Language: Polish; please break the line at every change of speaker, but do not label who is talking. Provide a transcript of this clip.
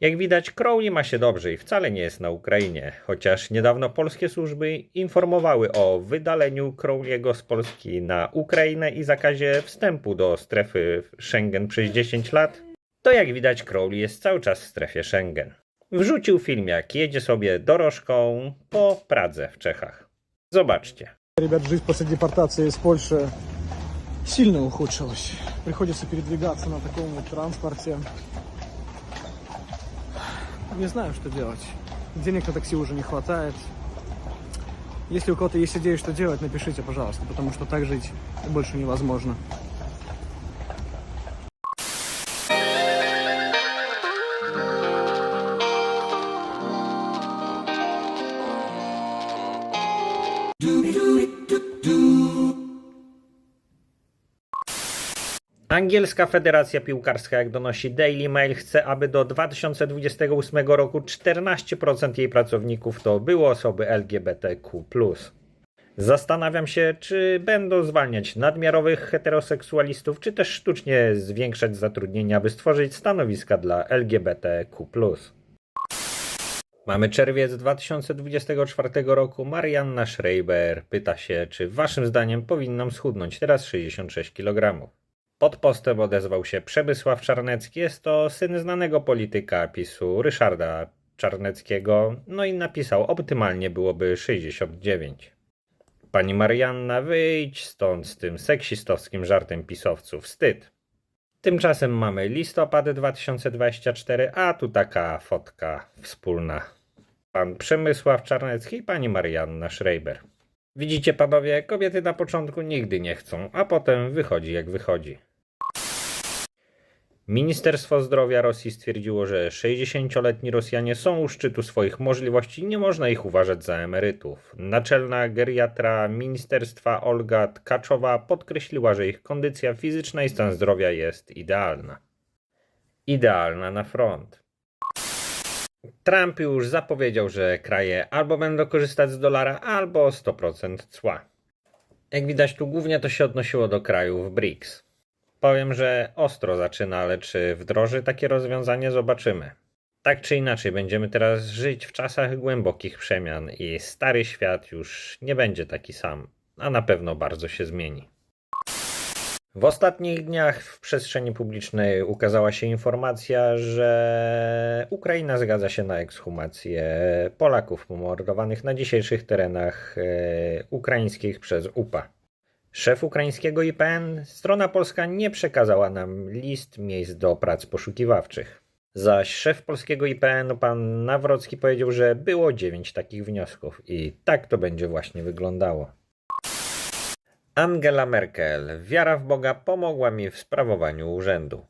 Jak widać, Crowley ma się dobrze i wcale nie jest na Ukrainie, chociaż niedawno polskie służby informowały o wydaleniu Crowley'ego z Polski na Ukrainę i zakazie wstępu do strefy Schengen przez 10 lat, to jak widać Crowley jest cały czas w strefie Schengen. Wrzucił film jak jedzie sobie dorożką po Pradze w Czechach. Zobaczcie.
Ребят, жизнь после депортации из Польши сильно ухудшилась. Приходится передвигаться на таком вот транспорте. Не знаю, что делать. Денег на такси уже не хватает. Если у кого-то есть идеи, что делать, напишите, пожалуйста, потому что так жить больше невозможно.
Angielska Federacja Piłkarska, jak donosi Daily Mail, chce, aby do 2028 roku 14% jej pracowników to były osoby LGBTQ. Zastanawiam się, czy będą zwalniać nadmiarowych heteroseksualistów, czy też sztucznie zwiększać zatrudnienie, aby stworzyć stanowiska dla LGBTQ. Mamy czerwiec 2024 roku. Marianna Schreiber pyta się, czy waszym zdaniem powinnam schudnąć teraz 66 kg. Pod postem odezwał się Przemysław Czarnecki. Jest to syn znanego polityka PiSu Ryszarda Czarneckiego. No i napisał, optymalnie byłoby 69. Pani Marianna, wyjdź stąd z tym seksistowskim żartem pisowców. Wstyd. Tymczasem mamy listopad 2024, a tu taka fotka wspólna. Pan Przemysław Czarnecki i pani Marianna Schreiber. Widzicie panowie, kobiety na początku nigdy nie chcą, a potem wychodzi jak wychodzi. Ministerstwo Zdrowia Rosji stwierdziło, że 60-letni Rosjanie są u szczytu swoich możliwości i nie można ich uważać za emerytów. Naczelna geriatra ministerstwa Olga Tkaczowa podkreśliła, że ich kondycja fizyczna i stan zdrowia jest idealna. Idealna na front. Trump już zapowiedział, że kraje albo będą korzystać z dolara, albo 100% cła. Jak widać, tu głównie to się odnosiło do krajów BRICS. Powiem, że ostro zaczyna, ale czy wdroży takie rozwiązanie, zobaczymy. Tak czy inaczej, będziemy teraz żyć w czasach głębokich przemian i stary świat już nie będzie taki sam, a na pewno bardzo się zmieni. W ostatnich dniach w przestrzeni publicznej ukazała się informacja, że Ukraina zgadza się na ekshumację Polaków pomordowanych na dzisiejszych terenach e, ukraińskich przez UPA. Szef ukraińskiego IPN, strona polska nie przekazała nam list miejsc do prac poszukiwawczych. Zaś szef polskiego IPN, pan Nawrocki, powiedział, że było dziewięć takich wniosków i tak to będzie właśnie wyglądało. Angela Merkel. Wiara w Boga pomogła mi w sprawowaniu urzędu.